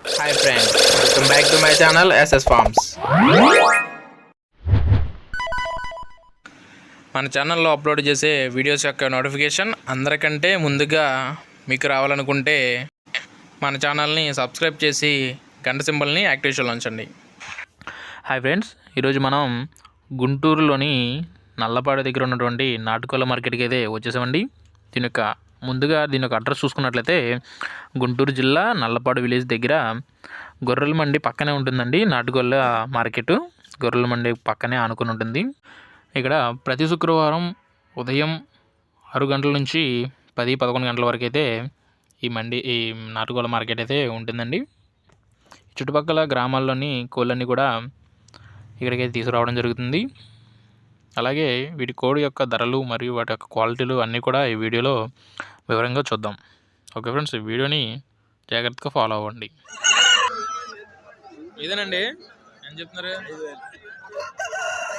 Hi friends welcome back to my channel S S farms మన ఛానల్లో upload చేసే videos యొక్క నోటిఫికేషన్ అందరికంటే ముందుగా మీకు రావాలనుకుంటే మన ఛానల్ని సబ్స్క్రైబ్ చేసి గంట సింబల్ని యాక్టివేషన్లో ఉంచండి. హాయ్ ఫ్రెండ్స్ ఈరోజు మనం గుంటూరులోని నల్లపాడు దగ్గర ఉన్నటువంటి నాటుకోళ్ళ మార్కెట్కి అయితే వచ్చేసామండి. దీని యొక్క ముందుగా దీని యొక్క అడ్రస్ చూసుకున్నట్లయితే గుంటూరు జిల్లా నల్లపాడు విలేజ్ దగ్గర గొర్రెల మండి పక్కనే ఉంటుందండి నాటుగొల్ల మార్కెట్. గొర్రెల మండి పక్కనే ఆనుకుని ఉంటుంది. ఇక్కడ ప్రతి శుక్రవారం ఉదయం ఆరు గంటల నుంచి పది పదకొండు గంటల వరకు అయితే ఈ మండి ఈ నాటుకోళ్ళ మార్కెట్ అయితే ఉంటుందండి. చుట్టుపక్కల గ్రామాల్లోని కోళ్ళన్నీ కూడా ఇక్కడికైతే తీసుకురావడం జరుగుతుంది. అలాగే వీటి కోడి యొక్క ధరలు మరియు వాటి యొక్క క్వాలిటీలు అన్నీ కూడా ఈ వీడియోలో వివరంగా చూద్దాం. ఓకే ఫ్రెండ్స్ ఈ వీడియోని జాగ్రత్తగా ఫాలో అవ్వండి. ఇదేనండి? ఏం చెప్తున్నారు?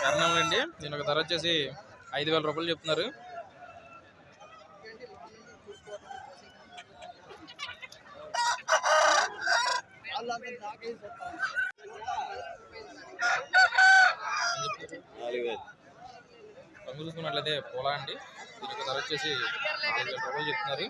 కారణం అండి. దీని ఒక ధర వచ్చేసి ఐదు వేల రూపాయలు చెప్తున్నారు. రంగు చూసుకున్నట్లయితే పోలా అండి. దీని యొక్క ధర వచ్చేసి నాలుగు వేల రూపాయలు చెప్తున్నారు.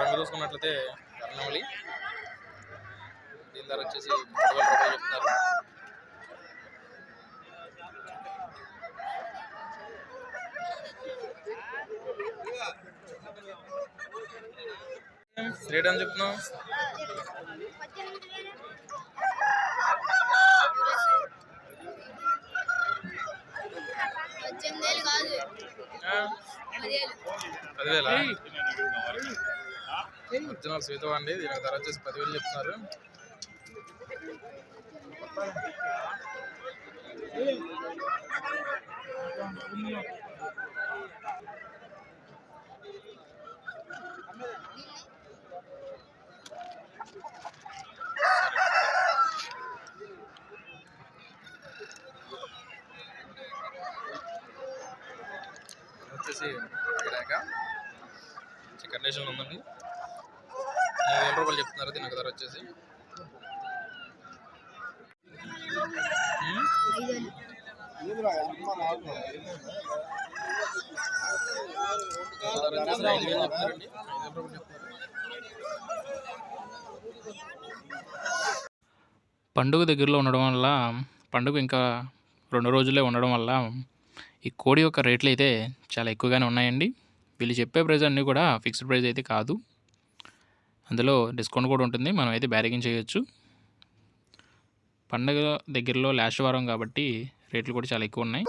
రంగు చూసుకున్నట్లయితే కర్ణవళి దీని ధర వచ్చేసి మూడు వేల రూపాయలు చెప్తున్నారు. రేట్ అని చెప్తున్నావు? పదివేలు. ఒరిజినల్ అండి. దీని యొక్క ధర వచ్చేసి పదివేలు చెప్తున్నారు. వచ్చేసి గిరాక మంచి ఉందండి. వేల రూపాయలు చెప్తున్నారు దీని ధర వచ్చేసి. ధర వచ్చేసి ఐదు వేలు చెప్తున్నారండి ఐదు వేల రూపాయలు చెప్తున్నారు పండుగ దగ్గరలో ఉండడం వల్ల పండుగ ఇంకా రెండు రోజులే ఉండడం వల్ల ఈ కోడి యొక్క రేట్లు అయితే చాలా ఎక్కువగానే ఉన్నాయండి. వీళ్ళు చెప్పే ప్రైస్ అన్నీ కూడా ఫిక్స్డ్ ప్రైస్ అయితే కాదు. అందులో డిస్కౌంట్ కూడా ఉంటుంది. మనం అయితే బ్యారగింగ్ చేయొచ్చు. పండగ దగ్గరలో లాస్ట్ వారం కాబట్టి రేట్లు కూడా చాలా ఎక్కువ ఉన్నాయి.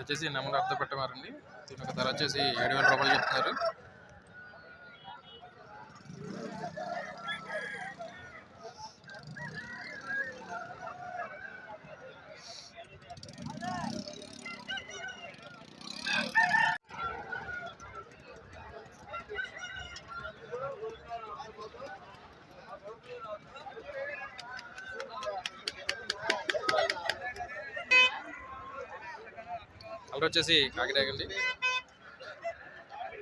వచ్చేసి నెంబర్ అర్థం పెట్టమారండి దీని యొక్క ధర వచ్చేసి ఏడు వేల రూపాయలు చెప్తున్నారు. కలర్ వచ్చేసి కాకినాడ అండి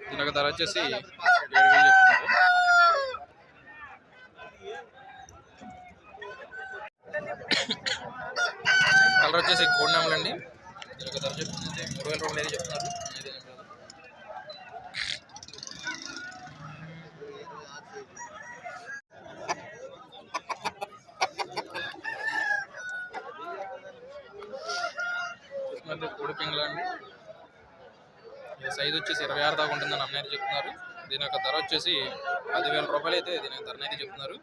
దీని యొక్క ధర వచ్చేసి ఏడు వేలు చెప్తున్నారు. కలర్ వచ్చేసి కోడి నెమలు అండి దీని యొక్క ధర చెప్తుంది మూడు వేల రూపాయలు అయితే చెప్తున్నారు. చెప్తున్నారు కోడి పింగళ అండి. సైజ్ వచ్చేసి ఇరవై ఆరు దాకా ఉంటుందని అన్న అయితే చెప్తున్నారు. దీని యొక్క ధర వచ్చేసి పదివేల రూపాయలు అయితే దీని ధర ధరని అయితే చెప్తున్నారు.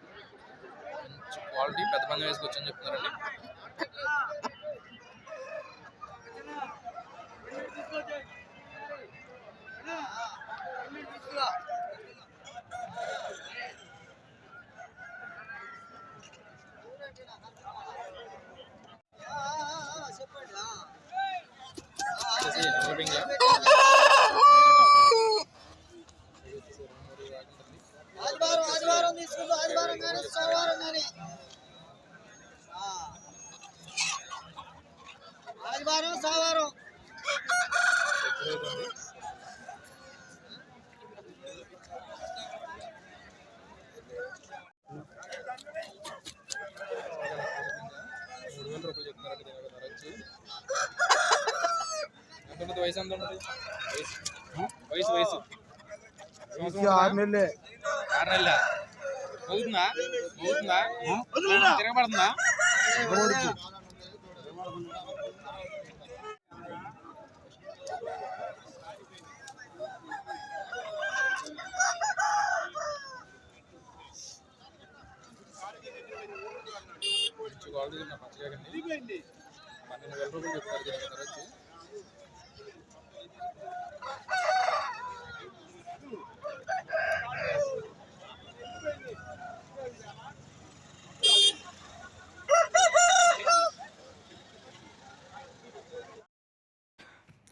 మంచి క్వాలిటీ పెద్ద మంది వేసుకొచ్చని చెప్తున్నారండి. ఆదివారం ఆదివారం తీసుకుంటూ ఆదివారం కానీ సోమవారం కానీ ఆదివారం సోమవారం మూడు వేల రూపాయలు చెప్తున్నారండి దీని యొక్క ధర వచ్చి ఎంత ఉంటుంది వయసు ఎంత ఉంటుంది వయసు వయసు వయసు ఆరు నెలలే ఆరు నెలల అవుతుందా అవుతుందా తిరగబడుతుందా మంచి క్వాలిటీ ఉన్న పచ్చగా పన్నెండు వేల రూపాయలు చెప్తారు దీని యొక్క ధర వచ్చి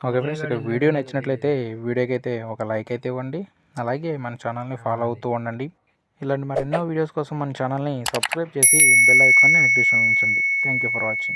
ఓకే ఫ్రెండ్స్ ఇక వీడియో నచ్చినట్లయితే వీడియోకి అయితే ఒక లైక్ అయితే ఇవ్వండి. అలాగే మన ఛానల్ని ఫాలో అవుతూ ఉండండి. ఇలాంటి మరెన్నో వీడియోస్ కోసం మన ఛానల్ని సబ్స్క్రైబ్ చేసి బెల్ ఐకాన్ని యాక్టివేషన్ ఉంచండి. Thank you for watching